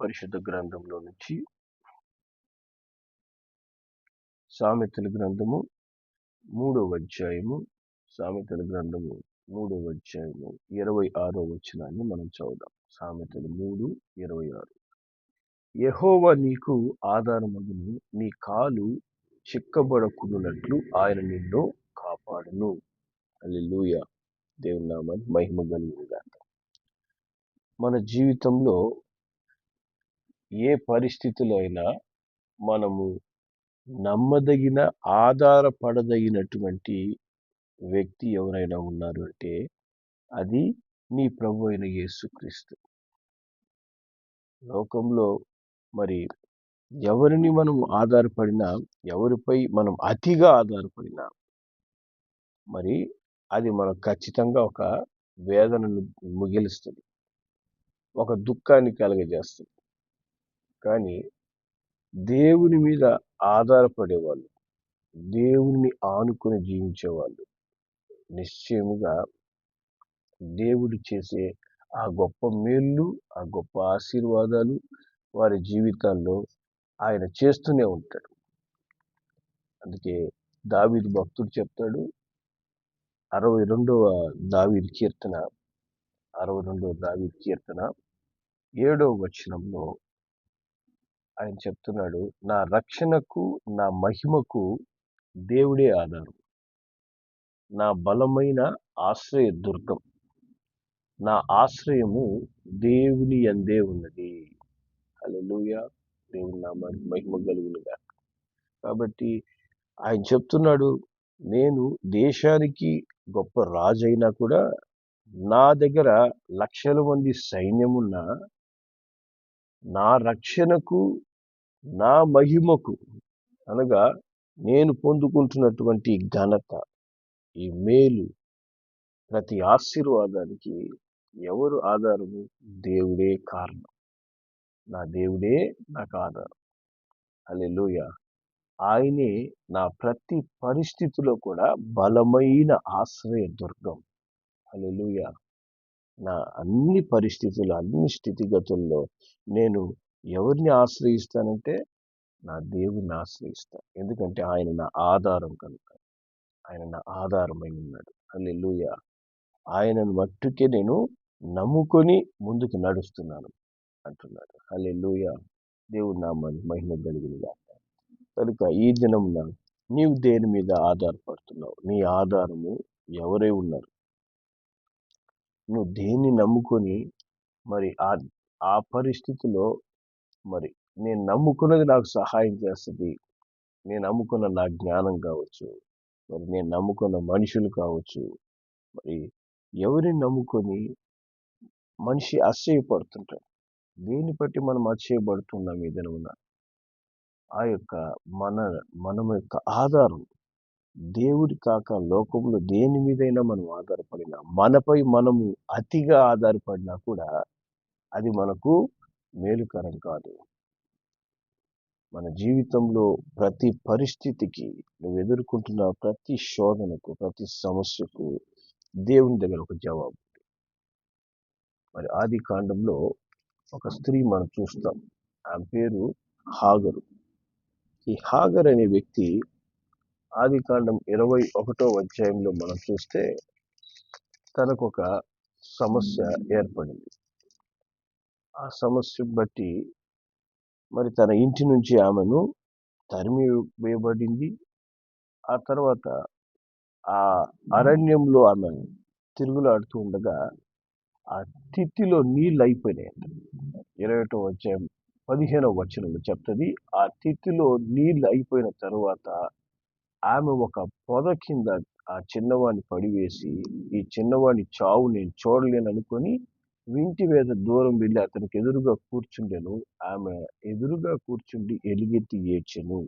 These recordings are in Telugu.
పరిశుద్ధ గ్రంథంలో నుంచి సామెతల గ్రంథము మూడవ అధ్యాయము సామెతల గ్రంథము మూడవ అధ్యాయము ఇరవై ఆరో వచనాన్ని మనం చదువుదాం. సామెతలు మూడు ఇరవై ఆరు. యహోవా నీకు ఆధారమగును నీ కాలు చిక్కబడకున్నట్లు ఆయన నిన్ను కాపాడును. అల్లెలూయ లూయ నామాన్ని మహిమ కలిగినగా మన జీవితంలో ఏ పరిస్థితిలో అయినా మనము నమ్మదగిన ఆధారపడదగినటువంటి వ్యక్తి ఎవరైనా ఉన్నారు అంటే అది నీ ప్రభు అయిన యేసుక్రీస్తు లోకంలో మరి ఎవరిని మనం ఆధారపడినా ఎవరిపై మనం అతిగా ఆధారపడినా మరి అది మనకు ఖచ్చితంగా ఒక వేదనను ముగిలుస్తుంది. ఒక దుఃఖాన్ని కలగజేస్తుంది. కానీ దేవుని మీద ఆధారపడేవాళ్ళు దేవుని ఆనుకొని జీవించేవాళ్ళు. నిశ్చయముగా దేవుడు చేసే ఆ గొప్ప మేళ్ళు ఆ గొప్ప ఆశీర్వాదాలు వారి జీవితాల్లో ఆయన చేస్తూనే ఉంటాడు. అందుకే దావీదు భక్తుడు చెప్తాడు అరవై రెండవ దావీదు కీర్తన అరవై రెండవ దావీదు కీర్తన ఏడవ వచనంలో ఆయన చెప్తున్నాడు నా రక్షణకు నా మహిమకు దేవుడే ఆధారం. నా బలమైన ఆశ్రయ దుర్గం. నా ఆశ్రయము దేవుని అందే ఉన్నది. అలెలుయ దేవుని నామానికి మహిమ కలుగునుగా కాబట్టి ఆయన చెప్తున్నాడు నేను దేశానికి గొప్ప రాజు అయినా కూడా నా దగ్గర లక్షల మంది సైన్యమున్నా నా రక్షణకు నా మహిమకు అనగా నేను పొందుకుంటున్నటువంటి ఘనత ఈ మేలు ప్రతి ఆశీర్వాదానికి ఎవరు ఆధారము? దేవుడే కారణం. నా దేవుడే నాకు ఆధారం. అల్లెలుయ ఆయనే నా ప్రతి పరిస్థితిలో కూడా బలమైన ఆశ్రయ దుర్గం. అల్లెలుయ నా అన్ని పరిస్థితులు అన్ని స్థితిగతుల్లో నేను ఎవరిని ఆశ్రయిస్తానంటే నా దేవుని ఆశ్రయిస్తాను ఎందుకంటే ఆయన నా ఆధారం కనుక. ఆయన నా ఆధారమై ఉన్నాడు. అల్లెలుయ ఆయనను మట్టుకే నేను నమ్ముకొని ముందుకు నడుస్తున్నాను అంటున్నాడు. అల్లెలుయ దేవుడు నామాన్ని మహిమ కలిగినగా కనుక ఈ దినమున నీవు దేని మీద ఆధారపడుతున్నావు? నీ ఆధారము ఎవరై ఉన్నారు? నువ్వు దేన్ని నమ్ముకొని మరి ఆ ఆ పరిస్థితిలో మరి. నేను నమ్ముకున్నది నాకు సహాయం చేస్తుంది. నేను నమ్ముకున్న నా జ్ఞానం కావచ్చు. మరి నేను నమ్ముకున్న మనుషులు కావచ్చు. మరి ఎవరిని నమ్ముకొని మనిషి అసహ్యపడుతుంటాడు? దీన్ని బట్టి మనం అసహ్యపడుతున్నాం ఈ దినమున? ఆ యొక్క మన మనం యొక్క ఆధారం. దేవుడి కాక లోకంలో దేని మీదైనా మనం ఆధారపడినా మనపై మనము అతిగా ఆధారపడినా కూడా అది మనకు మేలుకరం కాదు. మన జీవితంలో ప్రతి పరిస్థితికి నువ్వు ఎదుర్కొంటున్న ప్రతి శోధనకు ప్రతి సమస్యకు దేవుని దగ్గర ఒక జవాబు మరి ఆది కాండంలో ఒక స్త్రీ మనం చూస్తాం. ఆమె పేరు హాగరు. ఈ హాగర్ అనే వ్యక్తి ఆది కాండం ఇరవై ఒకటో అధ్యాయంలో మనం చూస్తే తనకు ఒక సమస్య ఏర్పడింది. ఆ సమస్య బట్టి మరి తన ఇంటి నుంచి ఆమెను తరిమి వేయబడింది. ఆ తర్వాత ఆ అరణ్యంలో ఆమె తిరుగులాడుతూ ఉండగా ఆ తిత్తిలో నీళ్ళు అయిపోయినాయంట. ఇరవై ఒకటో అధ్యాయం పదిహేనవ వచనంలో చెప్తుంది ఆ తిత్తిలో నీళ్ళు అయిపోయిన తర్వాత ఆమె ఒక పొద కింద ఆ చిన్నవాడిని పడివేసి ఈ చిన్నవాడిని చావు నేను చూడలేను అనుకొని వింటి మీద దూరం వెళ్ళి అతనికి ఎదురుగా కూర్చుండెను. ఆమె ఎదురుగా కూర్చుండి ఎలుగెత్తి ఏడ్చెను.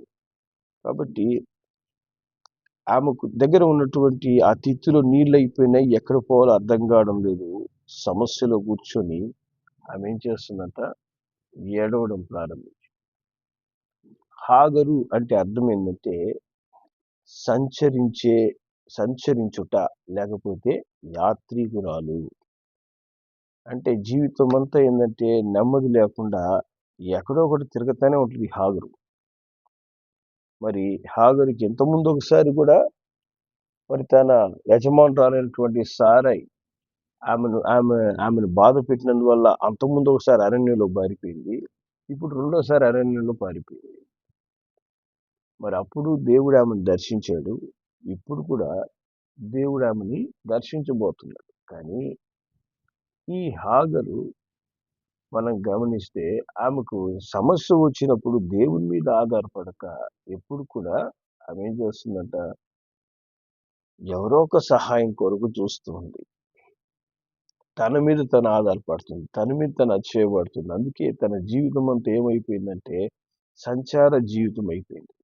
కాబట్టి ఆమెకు దగ్గర ఉన్నటువంటి ఆ తిత్తులో నీళ్ళు అయిపోయినాయి ఎక్కడ పోవాలో అర్థం కావడం లేదు. సమస్యలో కూర్చొని ఆమె ఏం చేస్తుందంట? ఏడవడం ప్రారంభించి హాగరు అంటే అర్థం ఏంటంటే సంచరించే సంచరించుట లేకపోతే యాత్రికురాలు. అంటే జీవితం అంతా ఏంటంటే నెమ్మది లేకుండా ఎక్కడో ఒకటి తిరుగుతూనే ఉంటుంది హాగరు. మరి హాగరుకి ఇంతకుముందు ఒకసారి కూడా మరి తన యజమానురాలైనటువంటి సారై ఆమెను ఆమె ఆమెను బాధ పెట్టినందువల్ల అంతకుముందు ఒకసారి అరణ్యంలో పారిపోయింది. ఇప్పుడు రెండోసారి అరణ్యంలో పారిపోయింది. మరి అప్పుడు దేవుడు ఆమెను దర్శించాడు. ఇప్పుడు కూడా దేవుడు ఆమెని దర్శించబోతున్నాడు. కానీ ఈ హాగరు మనం గమనిస్తే ఆమెకు సమస్య వచ్చినప్పుడు దేవుని మీద ఆధారపడక ఎప్పుడు కూడా ఆమె ఏం చేస్తుందంట? ఎవరో ఒక సహాయం కొరకు చూస్తుంది తన మీద తను ఆధారపడుతుంది. తన మీద తను అతిశయపడుతుంది అందుకే తన జీవితం అంతా ఏమైపోయిందంటే సంచార జీవితం అయిపోయింది.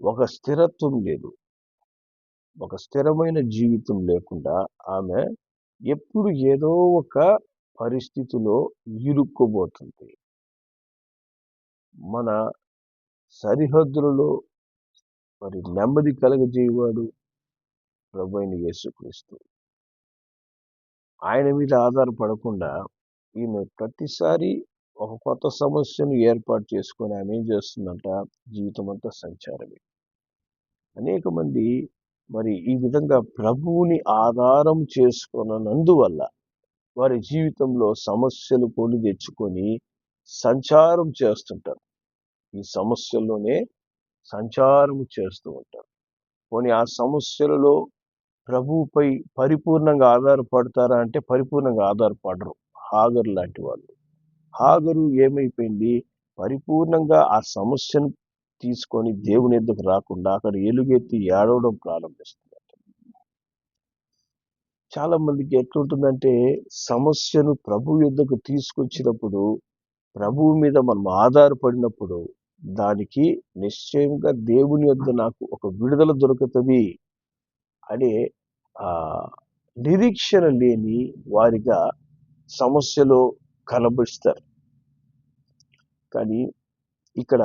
ఒక స్థిరత్వం లేదు. ఒక స్థిరమైన జీవితం లేకుండా ఆమె ఎప్పుడు ఏదో ఒక పరిస్థితిలో ఇరుక్కోబోతుంది మన సరిహద్దులలో మరి నెమ్మది కలగజేయవాడు ప్రభు అయిన యేసుక్రీస్తు. ఆయన మీద ఆధారపడకుండా ఈమె ప్రతిసారి ఒక కొత్త సమస్యను ఏర్పాటు చేసుకొని ఆమె ఏం చేస్తుందంట? జీవితం అంతా సంచారమే. అనేక మంది మరి ఈ విధంగా ప్రభువుని ఆధారం చేసుకున్నందువల్ల వారి జీవితంలో సమస్యలు కొని తెచ్చుకొని సంచారం చేస్తుంటారు. ఈ సమస్యల్లోనే సంచారం చేస్తూ ఉంటారు. కొన్ని ఆ సమస్యలలో ప్రభువుపై పరిపూర్ణంగా ఆధారపడతారా అంటే పరిపూర్ణంగా ఆధారపడరు. హాగరు లాంటి వాళ్ళు. హాగరు ఏమైపోయింది? పరిపూర్ణంగా ఆ సమస్యను తీసుకొని దేవుని ఎద్దుకు రాకుండా అక్కడ ఎలుగెత్తి ఏడవడం ప్రారంభిస్తుంది. చాలా మందికి ఎట్లుంటుందంటే సమస్యను ప్రభు యుద్ధకు తీసుకొచ్చినప్పుడు ప్రభువు మీద మనం ఆధారపడినప్పుడు దానికి నిశ్చయంగా దేవుని యొద్ నాకు ఒక విడుదల దొరుకుతుంది అనే నిరీక్షణ లేని వారిగా సమస్యలో కనబరుస్తారు కానీ ఇక్కడ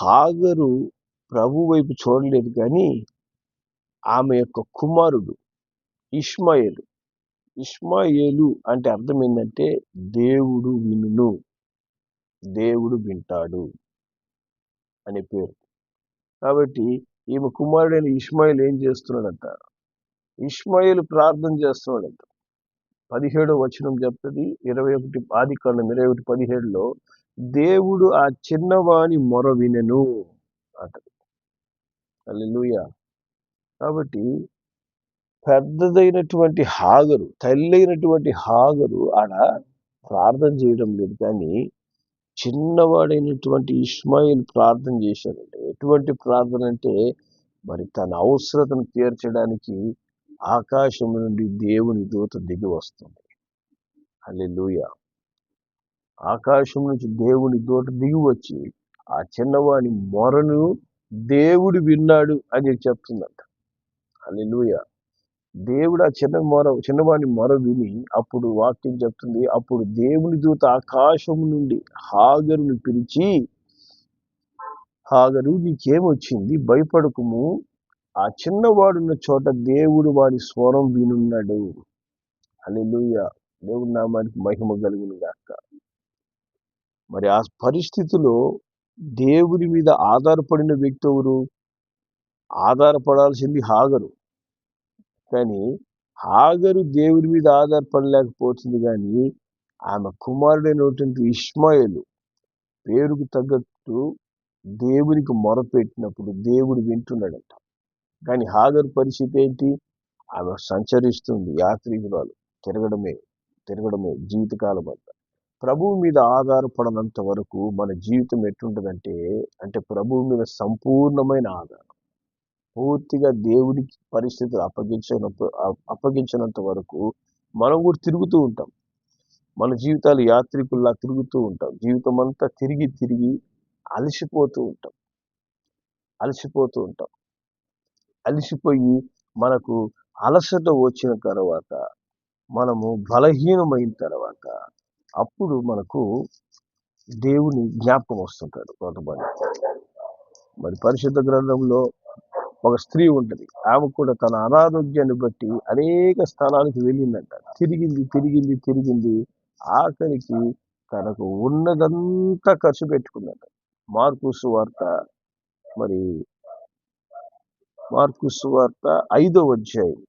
హాగరు ప్రభు వైపు చూడలేదు కానీ ఆమె యొక్క కుమారుడు ఇష్మాయేలు. ఇష్మాయేలు అంటే అర్థం ఏంటంటే దేవుడు వినును దేవుడు వింటాడు అనే పేరు. కాబట్టి ఈమె కుమారుడైన ఇష్మాయిల్ ఏం చేస్తున్నాడంట? ఇష్మాయిల్ ప్రార్థన చేస్తున్నాడంట. పదిహేడో వచనం చెప్తుంది ఇరవై ఒకటి ఆది కాండం ఇరవై ఒకటి పదిహేడులో దేవుడు ఆ చిన్నవాని మొర వినెను అంటది అల్లెలుయ కాబట్టి పెద్దదైనటువంటి హాగరు తల్లైనటువంటి హాగరు ఆడ ప్రార్థన చేయడం లేదు. కానీ చిన్నవాడైనటువంటి ఇస్మాయిల్ ప్రార్థన చేశాడంటే ఎటువంటి ప్రార్థన అంటే మరి తన అవసరతను తీర్చడానికి ఆకాశం నుండి దేవుని దూత దిగి వస్తుంది. అల్లెలుయ ఆకాశం నుంచి దేవుని దూట దిగి వచ్చి ఆ చిన్నవాని మొరను దేవుడు విన్నాడు అని చెప్తుందంట. అల్లెలుయ దేవుడు ఆ చిన్న మొర చిన్నవాని మొర విని అప్పుడు వాక్యం చెప్తుంది అప్పుడు దేవుని దూత ఆకాశం నుండి హాగరుని పిలిచి హాగరు నీకేమొచ్చింది? భయపడకుము. ఆ చిన్నవాడున్న చోట దేవుడు వాడి స్వరం వినున్నాడు. అల్లెలుయ దేవుడి నామానికి మహిమ కలిగిన గాక మరి ఆ పరిస్థితిలో దేవుని మీద ఆధారపడిన వ్యక్తి ఎవరు? ఆధారపడాల్సింది హాగరు. కానీ హాగరు దేవుని మీద ఆధారపడలేకపోతుంది కానీ ఆమె కుమారుడైనటువంటి ఇస్మాయిలు పేరుకు తగ్గట్టు దేవునికి మొరపెట్టినప్పుడు దేవుడు వింటున్నాడంట. కానీ హాగరు పరిస్థితి ఏంటి? ఆమె సంచరిస్తుంది యాత్రికురాలు తిరగడమే తిరగడమే జీవితకాలం అంతా. ప్రభువు మీద ఆధారపడనంత వరకు మన జీవితం ఎట్టుంటుందంటే అంటే ప్రభువు మీద సంపూర్ణమైన ఆధారం. పూర్తిగా దేవుడికి పరిస్థితులు అప్పగించిన అప్పగించినంత వరకు మనం కూడా తిరుగుతూ ఉంటాం. మన జీవితాలు యాత్రికుల్లా తిరుగుతూ ఉంటాం. జీవితం అంతా తిరిగి తిరిగి అలసిపోతూ ఉంటాం. అలసిపోతూ ఉంటాం. అలసిపోయి మనకు అలసట వచ్చిన తర్వాత మనము బలహీనమైన తర్వాత అప్పుడు మనకు దేవుని జ్ఞాపకం వస్తుంటాడు కొంతమంది. మరి పరిశుద్ధ గ్రంథంలో ఒక స్త్రీ ఉంటుంది. ఆమె కూడా తన అనారోగ్యాన్ని బట్టి అనేక స్థానానికి వెళ్ళిందంట. తిరిగింది తిరిగింది తిరిగింది. ఆఖరికి తనకు ఉన్నదంతా ఖర్చు పెట్టుకుందంట. మార్కుస్ వార్త మరి మార్కుస్ వార్త ఐదో అధ్యాయం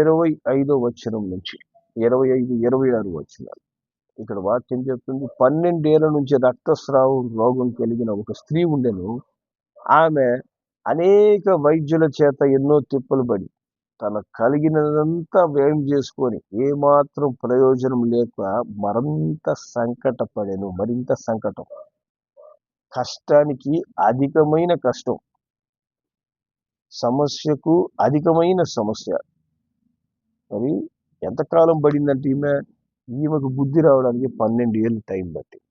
ఇరవై ఐదో వచనం నుంచి. ఇరవై ఐదు ఇరవై ఆరు వచనాలు ఇక్కడ వాక్యం చెప్తుంది పన్నెండేళ్ళ నుంచి రక్తస్రావం రోగం కలిగిన ఒక స్త్రీ ఉండెను. ఆమె అనేక వైద్యుల చేత ఎన్నో తిప్పలు పడి తన కలిగినదంతా వ్యయం చేసుకొని ఏమాత్రం ప్రయోజనం లేక మరింత సంకటపడేను మరింత సంకటం. కష్టానికి అధికమైన కష్టం. సమస్యకు అధికమైన సమస్య. మరి ఎంతకాలం పడిందంటే ఈమె ఈమెకు బుద్ధి రావడానికి పన్నెండు ఏళ్ళు టైం పట్టింది.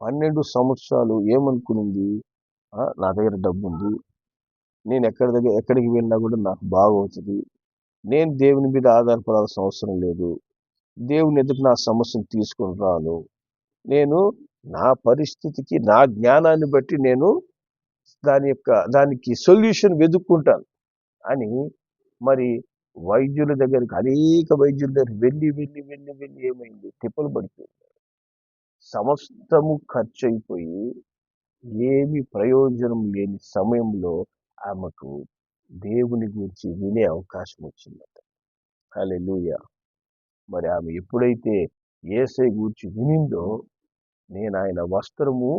పన్నెండు సంవత్సరాలు ఏమనుకునింది? నా దగ్గర డబ్బు ఉంది నేను ఎక్కడి దగ్గర ఎక్కడికి వెళ్ళినా కూడా నాకు బాగవుతుంది నేను దేవుని మీద ఆధారపడాల్సిన అవసరం లేదు. దేవుని ఎదుటి నా సమస్యను తీసుకొని రాను. నేను నా పరిస్థితికి నా జ్ఞానాన్ని బట్టి నేను దాని యొక్క దానికి సొల్యూషన్ వెతుక్కుంటాను అని మరి వైద్యుల దగ్గరికి అనేక వైద్యుల దగ్గర వెళ్ళి వెళ్ళి వెళ్ళి వెళ్ళి ఏమైంది? తిప్పలు పడిపోయింది సమస్తము ఖర్చు అయిపోయి ఏమి ప్రయోజనం లేని సమయంలో ఆమెకు దేవుని గురించి వినే అవకాశం వచ్చిందట. హల్లెలూయా! మరి ఆమె ఎప్పుడైతే ఏసై గురించి వినిందో నేను ఆయన వస్త్రము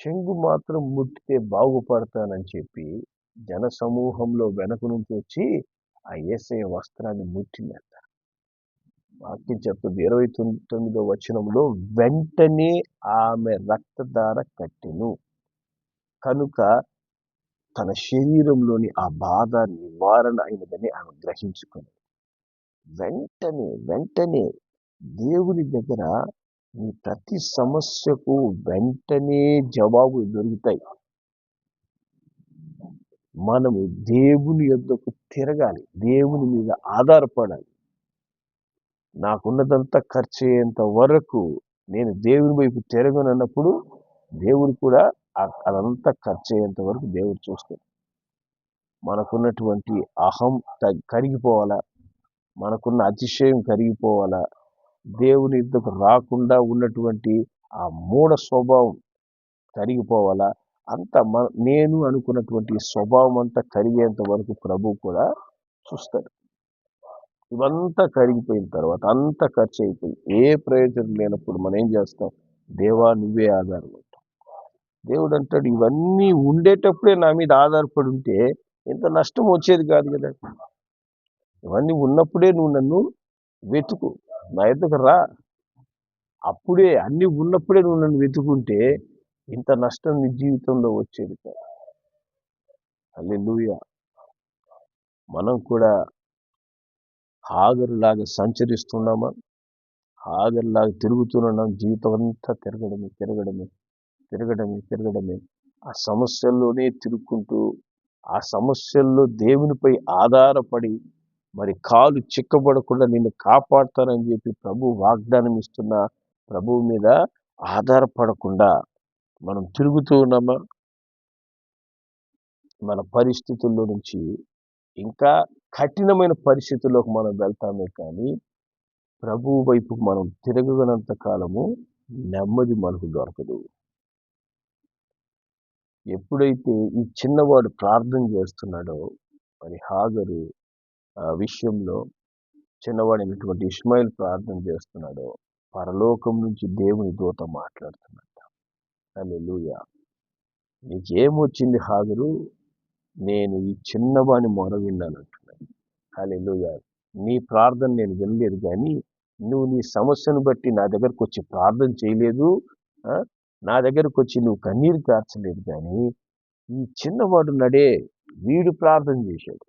చెంగు మాత్రం ముట్టితే బాగుపడతానని చెప్పి జన సమూహంలో వెనక నుంచి వచ్చి ఆ ఏసయ వస్త్రాన్ని ముట్టిందంట. వాక్యం చెప్తుంది ఇరవై తొమ్మిదో వచనంలో వెంటనే ఆమె రక్తధార కట్టెను. కనుక తన శరీరంలోని ఆ బాధ నివారణ అయినదని ఆమె గ్రహించుకుంది వెంటనే వెంటనే దేవుని దగ్గర నీ ప్రతి సమస్యకు వెంటనే జవాబు దొరుకుతాయి. మనము దేవుని యొద్దకు తిరగాలి. దేవుని మీద ఆధారపడాలి. నాకున్నదంతా ఖర్చు అయ్యేంత వరకు నేను దేవుని వైపు తిరగనన్నప్పుడు దేవుడు కూడా అదంతా ఖర్చు అయ్యేంత వరకు దేవుడు చూస్తాడు. మనకున్నటువంటి అహం త- కరిగిపోవాలా? మనకున్న అతిశయం కరిగిపోవాలా? దేవుని యుద్ధకు రాకుండా ఉన్నటువంటి ఆ మూఢ స్వభావం కరిగిపోవాలా? అంత మన నేను అనుకున్నటువంటి స్వభావం అంతా కరిగేంత వరకు ప్రభు కూడా చూస్తాడు. ఇవంతా కరిగిపోయిన తర్వాత అంత ఖర్చు అయిపోయి ఏ ప్రయోజనం లేనప్పుడు మనం ఏం చేస్తాం? దేవా నువ్వే ఆధారం అంటాం దేవుడు అంటాడు ఇవన్నీ ఉండేటప్పుడే నా మీద ఆధారపడి ఉంటే ఇంత నష్టం వచ్చేది కాదు కదా. ఇవన్నీ ఉన్నప్పుడే నువ్వు నన్ను వెతుకు. నా ఎదుకు రా. అప్పుడే అన్నీ ఉన్నప్పుడే నువ్వు నన్ను వెతుకుంటే ఇంత నష్టం నీ జీవితంలో వచ్చేది కాదు. హల్లెలూయా. మనం కూడా హాగరులాగా సంచరిస్తున్నామా? హాగరులాగా తిరుగుతున్నాం జీవితం అంతా తిరగడమే తిరగడమే తిరగడమే తిరగడమే. ఆ సమస్యల్లోనే తిరుక్కుంటూ ఆ సమస్యల్లో దేవునిపై ఆధారపడి మరి కాలు చిక్కబడకుండా నిన్ను కాపాడుతానని చెప్పి ప్రభు వాగ్దానం ఇస్తున్న ప్రభువు మీద ఆధారపడకుండా మనం తిరుగుతూ ఉన్నామా? మన పరిస్థితుల్లో నుంచి ఇంకా కఠినమైన పరిస్థితుల్లోకి మనం వెళ్తామే కానీ ప్రభు వైపు మనం తిరగనంత కాలము నెమ్మది మనకు దొరకదు. ఎప్పుడైతే ఈ చిన్నవాడు ప్రార్థన చేస్తున్నాడో మరి హాగరు ఆ విషయంలో చిన్నవాడైనటువంటి ఇస్మాయిల్ ప్రార్థన చేస్తున్నాడో పరలోకం నుంచి దేవుని దూత మాట్లాడుతున్నాడు. హల్లెలూయా. నీకేమొచ్చింది హాజరు? నేను ఈ చిన్నవాని మొర విన్నాను అంటున్నాడు హల్లెలూయా. నీ ప్రార్థన నేను వినలేదు కానీ నువ్వు నీ సమస్యను బట్టి నా దగ్గరకు వచ్చి ప్రార్థన చేయలేదు నా దగ్గరకు వచ్చి నువ్వు కన్నీరు కార్చలేదు కానీ ఈ చిన్నవాడు నడే వీడు ప్రార్థన చేశాడు.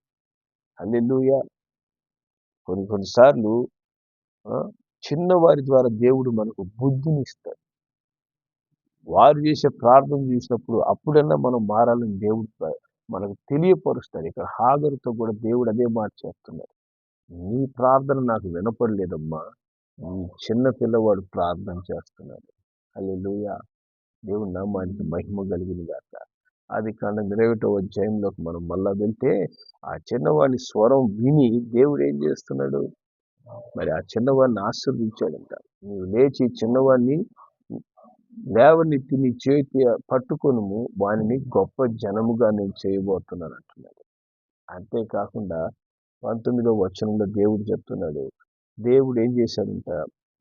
హల్లెలూయా. కొన్ని కొన్నిసార్లు చిన్నవారి ద్వారా దేవుడు మనకు బుద్ధిని ఇస్తాడు వారు చేసే ప్రార్థన చూసినప్పుడు అప్పుడన్నా మనం మారాలని దేవుడు మనకు తెలియపరుస్తాడు ఇక్కడ హాగరుతో కూడా దేవుడు అదే మాట చేస్తున్నాడు నీ ప్రార్థన నాకు వినపడలేదమ్మా. నీ చిన్న పిల్లవాడు ప్రార్థన చేస్తున్నాడు. హల్లెలూయా. దేవుని నామానికి మహిమ కలిగింది కాక అది కాండం ఇరవటో అధ్యాయంలోకి మనం మళ్ళా వెళ్తే ఆ చిన్నవాడి స్వరం విని దేవుడు ఏం చేస్తున్నాడు? మరి ఆ చిన్నవాడిని ఆశీర్వించాడంట నువ్వు లేచి చిన్నవాడిని లేవనెత్తి నీ చేతి పట్టుకొనుము వానిని గొప్ప జనముగా నేను చేయబోతున్నాను అంటున్నాడు. అంతేకాకుండా పంతొమ్మిదో వచనంలో దేవుడు చెప్తున్నాడు. దేవుడు ఏం చేశాడంట?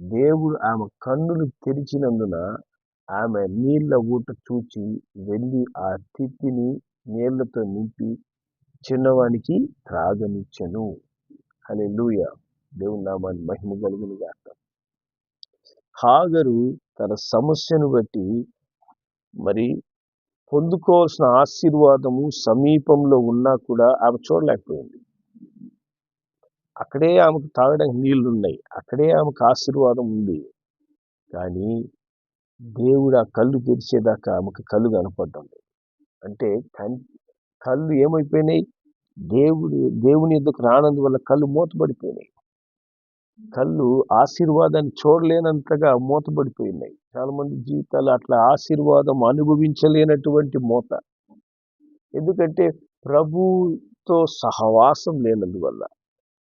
దేవుడు ఆమె కన్నులు తెరిచినందున ఆమె నీళ్ళ ఊట చూచి వెళ్ళి ఆ తిత్తిని నీళ్ళతో నింపి చిన్నవానికి త్రాగనిచ్చను. అని లూయ దేవుని నామాన్ని మహిమ కలుగును గాక హాగరు తన సమస్యను బట్టి మరి పొందుకోవాల్సిన ఆశీర్వాదము సమీపంలో ఉన్నా కూడా ఆమె చూడలేకపోయింది. అక్కడే ఆమెకు తాగడానికి నీళ్ళు ఉన్నాయి అక్కడే ఆమెకు ఆశీర్వాదం ఉంది. కానీ దేవుడు ఆ కళ్ళు తెరిచేదాకా ఆమెకు కళ్ళు కనపడ్డండి అంటే కళ్ళు ఏమైపోయినాయి? దేవుడు దేవుని ఎందుకు రానందు వల్ల కళ్ళు మూతపడిపోయినాయి. కళ్ళు ఆశీర్వాదాన్ని చూడలేనంతగా మూతపడిపోయినాయి. చాలా మంది జీవితాలు అట్లా ఆశీర్వాదం అనుభవించలేనటువంటి మూత. ఎందుకంటే ప్రభుతో సహవాసం లేనందువల్ల.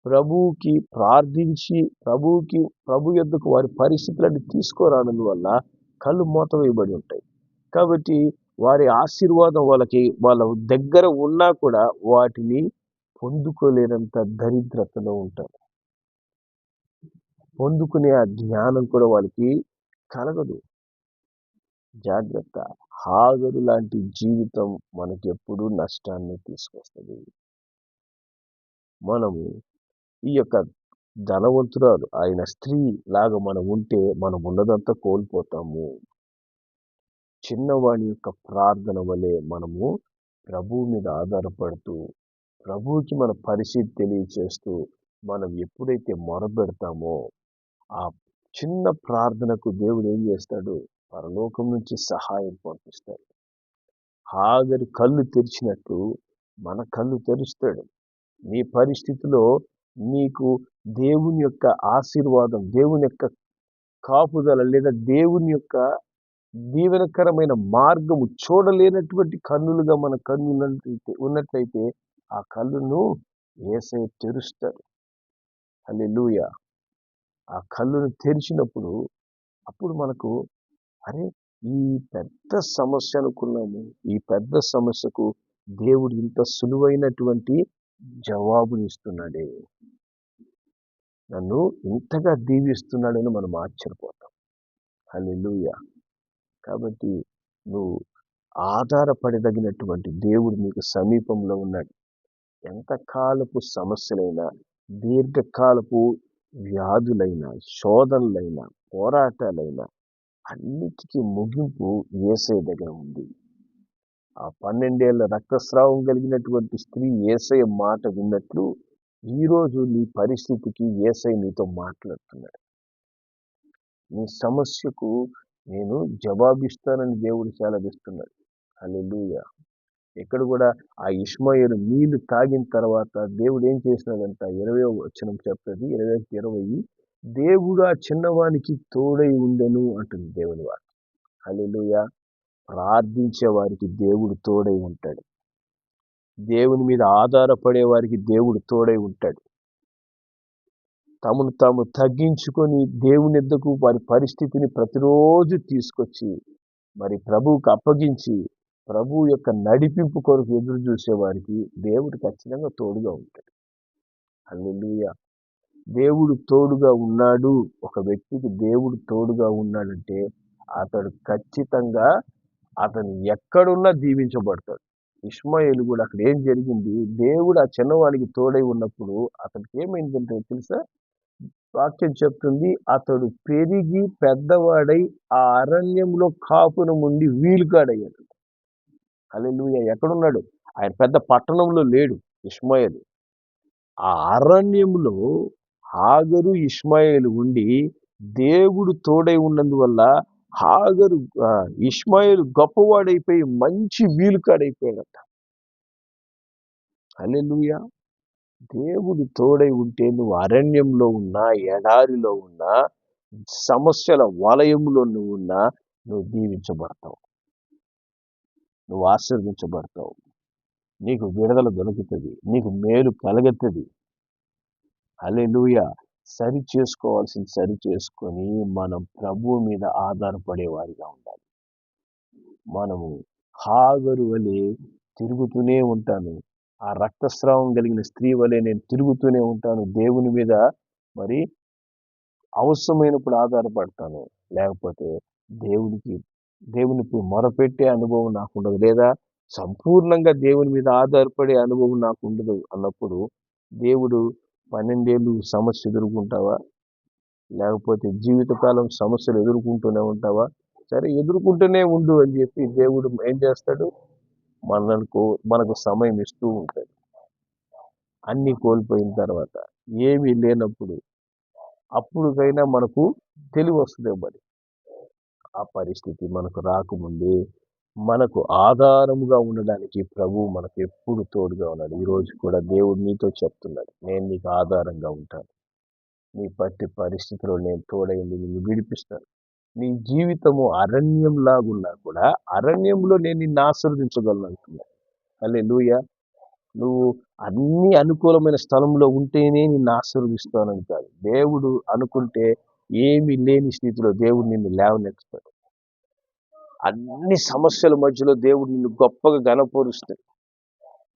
ప్రభువుకి ప్రార్థించి ప్రభువుకి ప్రభు ఎద్దుకు వారి పరిస్థితులను తీసుకురానందువల్ల కళ్ళు మూత వేయబడి ఉంటాయి. కాబట్టి వారి ఆశీర్వాదం వాళ్ళకి వాళ్ళ దగ్గర ఉన్నా కూడా వాటిని పొందుకోలేనంత దరిద్రతలో ఉంటారు. పొందుకునే ఆ జ్ఞానం కూడా వాళ్ళకి కలగదు. జాగ్రత్త. హాగరు లాంటి జీవితం మనకి ఎప్పుడు నష్టాన్ని తీసుకొస్తుంది. మనము ఈ యొక్క ధనవంతురాలు ఆయన స్త్రీ లాగా మనం ఉంటే మనం ఉన్నదంతా కోల్పోతాము. చిన్నవాణి యొక్క ప్రార్థన వలె మనము ప్రభువు మీద ఆధారపడుతూ ప్రభువుకి మన పరిస్థితి తెలియచేస్తూ మనం ఎప్పుడైతే మొరబెడతామో ఆ చిన్న ప్రార్థనకు దేవుడు ఏం చేస్తాడు? పరలోకం నుంచి సహాయం పంపిస్తాడు. హాగరి కళ్ళు తెరిచినట్టు మన కళ్ళు తెరుస్తాడు. నీ పరిస్థితిలో నీకు దేవుని యొక్క ఆశీర్వాదం దేవుని యొక్క కాపుదల లేదా దేవుని యొక్క దీవెనకరమైన మార్గము చూడలేనటువంటి కన్నులుగా మన కన్నులైతే ఉన్నట్లయితే ఆ కళ్ళును ఏసై తెరుస్తాడు. లూయ ఆ కళ్ళును తెరిచినప్పుడు అప్పుడు మనకు అరే ఈ పెద్ద సమస్య అనుకున్నాము. ఈ పెద్ద సమస్యకు దేవుడు ఇంత సులువైనటువంటి జవాబునిస్తున్నాడే నన్ను ఇంతగా దీవిస్తున్నాడని మనం ఆశ్చర్యపోతాం. లూయ కాబట్టి నువ్వు ఆధారపడదగినటువంటి దేవుడు నీకు సమీపంలో ఉన్నాడు. ఎంతకాలపు సమస్యలైనా దీర్ఘకాలపు వ్యాధులైన శోధనలైన పోరాటాలైన అన్నిటికీ ముగింపు ఏసై దగ్గర ఉంది. ఆ పన్నెండేళ్ళ రక్తస్రావం కలిగినటువంటి స్త్రీ ఏసై మాట విన్నట్లు ఈరోజు నీ పరిస్థితికి ఏసై నీతో మాట్లాడుతున్నాడు. నీ సమస్యకు నేను జవాబిస్తానని దేవుడు సెలవిస్తున్నాడు. అల్లెలుయ ఇక్కడ కూడా ఆ ఇష్మాయిలు నీళ్ళు తాగిన తర్వాత దేవుడు ఏం చేసినాడంట? ఇరవై వచ్చిన చెప్తుంది ఇరవై ఇరవై దేవుడు ఆ చిన్నవానికి తోడై ఉండెను అంటుంది దేవుని వారు అల్లెలుయ ప్రార్థించే వారికి దేవుడు తోడై ఉంటాడు. దేవుని మీద ఆధారపడే వారికి దేవుడు తోడై ఉంటాడు. తమను తాము తగ్గించుకొని దేవుని ఎద్దకు వారి పరిస్థితిని ప్రతిరోజు తీసుకొచ్చి మరి ప్రభువుకు అప్పగించి ప్రభు యొక్క నడిపింపు కొరకు ఎదురు చూసేవారికి దేవుడు ఖచ్చితంగా తోడుగా ఉంటాడు. అల్లెలుయ దేవుడు తోడుగా ఉన్నాడు. ఒక వ్యక్తికి దేవుడు తోడుగా ఉన్నాడంటే అతడు ఖచ్చితంగా అతను ఎక్కడున్నా దీవించబడతాడు. ఇస్మాయిల్ కూడా అక్కడ ఏం జరిగింది? దేవుడు ఆ చిన్నవాడికి తోడై ఉన్నప్పుడు అతనికి ఏమైందంటే తెలుసా? వాక్యం చెప్తుంది అతడు పెరిగి పెద్దవాడై ఆ అరణ్యంలో కాపున ఉండి వీలుగాడయ్యాడు. అల్లెలుయ ఎక్కడున్నాడు? ఆయన పెద్ద పట్టణంలో లేడు ఇష్మాయిల్. ఆ అరణ్యంలో హాగరు ఇష్మాయిల్ ఉండి దేవుడు తోడై ఉన్నందువల్ల హాగరు ఇష్మాయిల్ గొప్పవాడైపోయి మంచి వీలుకాడైపోయాడట. అల్లెలుయ దేవుడు తోడై ఉంటే నువ్వు అరణ్యంలో ఉన్నా ఎడారిలో ఉన్నా సమస్యల వలయంలో నువ్వు ఉన్నా నువ్వు దీవించబడతావు. నువ్వు ఆశీర్వించబడతావు నీకు విడుదల దొరుకుతుంది. నీకు మేలు కలుగుతుంది అలెలుయ సరి చేసుకోవాల్సింది సరి చేసుకొని మనం ప్రభువు మీద ఆధారపడేవారిగా ఉండాలి. మనము హాగరు వలె తిరుగుతూనే ఉంటాను. ఆ రక్తస్రావం కలిగిన స్త్రీ వలె నేను తిరుగుతూనే ఉంటాను. దేవుని మీద మరి అవసరమైనప్పుడు ఆధారపడతాను. లేకపోతే దేవునికి దేవునికి మొరపెట్టే అనుభవం నాకు ఉండదు లేదా సంపూర్ణంగా దేవుని మీద ఆధారపడే అనుభవం నాకు ఉండదు అన్నప్పుడు దేవుడు పన్నెండేళ్ళు సమస్య ఎదుర్కొంటావా? లేకపోతే జీవితకాలం సమస్యలు ఎదుర్కొంటూనే ఉంటావా? సరే ఎదుర్కొంటూనే ఉండు అని చెప్పి దేవుడు ఏం చేస్తాడు? మనకు మనకు సమయం ఇస్తూ ఉంటాడు. అన్నీ కోల్పోయిన తర్వాత ఏమీ లేనప్పుడు అప్పుడుకైనా మనకు తెలివి వస్తుంది మరి. ఆ పరిస్థితి మనకు రాకముందే మనకు ఆధారముగా ఉండడానికి ప్రభు మనకు ఎప్పుడు తోడుగా ఉన్నాడు. ఈరోజు కూడా దేవుడు నీతో చెప్తున్నాడు. నేను నీకు ఆధారంగా ఉంటాను. నీ పట్టి పరిస్థితిలో నేను తోడైంది నిన్ను విడిపిస్తాను. నీ జీవితము అరణ్యంలాగున్నా కూడా అరణ్యంలో నేను నిన్ను ఆశీర్వదించగలను అంటున్నాను అలే లూయ నువ్వు అన్ని అనుకూలమైన స్థలంలో ఉంటేనే నిన్ను ఆశీర్వదిస్తానని కాదు. దేవుడు అనుకుంటే ఏమీ లేని స్థితిలో దేవుడు నిన్ను లేవనెత్తుతాడు. అన్ని సమస్యల మధ్యలో దేవుడు నిన్ను గొప్పగా గనపరుస్తాడు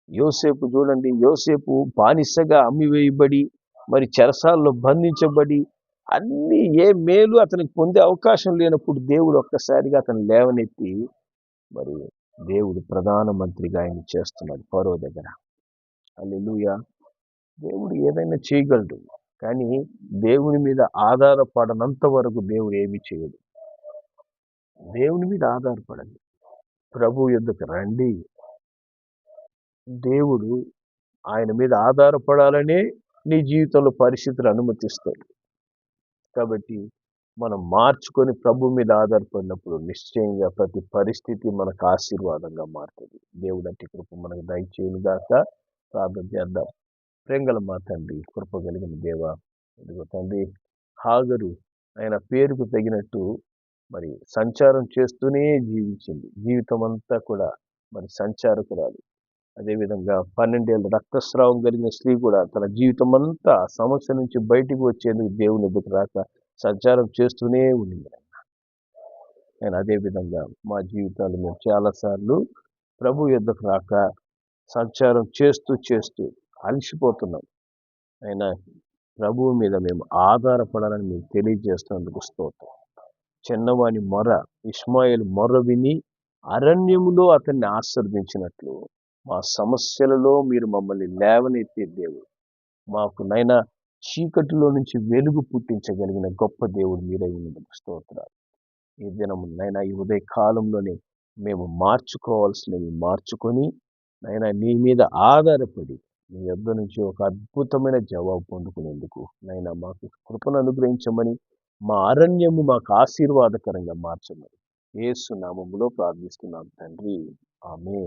యోసేపు చూడండి యోసేపు బానిసగా అమ్మివేయబడి మరి చెరసాల్లో బంధించబడి అన్ని ఏ మేలు అతనికి పొందే అవకాశం లేనప్పుడు దేవుడు ఒక్కసారిగా అతను లేవనెత్తి మరి దేవుడు ప్రధానమంత్రిగా ఆయన చేస్తున్నాడు పరో దగ్గర. అల్లెలుయ దేవుడు ఏదైనా చేయగలడు. కానీ దేవుని మీద ఆధారపడనంత వరకు దేవుడు ఏమి చేయడు. దేవుని మీద ఆధారపడండి. ప్రభు యుద్ధకు రండి? దేవుడు ఆయన మీద ఆధారపడాలనే నీ జీవితంలో పరిస్థితులు అనుమతిస్తాడు. కాబట్టి మనం మార్చుకొని ప్రభు మీద ఆధారపడినప్పుడు నిశ్చయంగా ప్రతి పరిస్థితి మనకు ఆశీర్వాదంగా మారుతుంది. దేవుడు అంటే కృప మనకు దయచేయను దాక ప్రార్థన చేద్దాం. ప్రేంగల మా తండ్రి కృప కలిగిన దేవ ఇదిగో తండ్రి హాగరు ఆయన పేరుకు తగినట్టు మరి సంచారం చేస్తూనే జీవించింది. జీవితం అంతా కూడా మరి సంచారకురాలు. అదేవిధంగా పన్నెండేళ్ళ రక్తస్రావం కలిగిన స్త్రీ కూడా తన జీవితం అంతా సమస్య నుంచి బయటికి వచ్చేందుకు దేవుని ఎదుకు రాక సంచారం చేస్తూనే ఉండింది ఆయన అదేవిధంగా మా జీవితాలు మేము చాలాసార్లు ప్రభు యుద్ధకు రాక సంచారం చేస్తూ చేస్తూ అలసిపోతున్నాం. అయినా ప్రభువు మీద మేము ఆధారపడాలని మేము తెలియజేస్తున్నందుకు స్తోత్రం. చిన్నవాని మొర ఇస్మాయిల్ మొర విని అరణ్యములో అతన్ని ఆశ్రదించినట్లు మా సమస్యలలో మీరు మమ్మల్ని లేవనెత్తే దేవుడు. మాకు నైనా చీకటిలో నుంచి వెలుగు పుట్టించగలిగిన గొప్ప దేవుడు మీరై ఉన్నందుకు స్తోత్రాలు. ఈ దినము నైనా ఈ ఉదయ కాలంలోనే మేము మార్చుకోవాల్సినవి మార్చుకొని నైనా నీ మీద ఆధారపడి మీ యొద్ద నుంచి ఒక అద్భుతమైన జవాబు పొందుకునేందుకు నైనా మాకు కృపను అనుగ్రహించమని మా అరణ్యము మాకు ఆశీర్వాదకరంగా మార్చమని ఏసు నామములో ప్రార్థిస్తున్నాం తండ్రి. ఆమె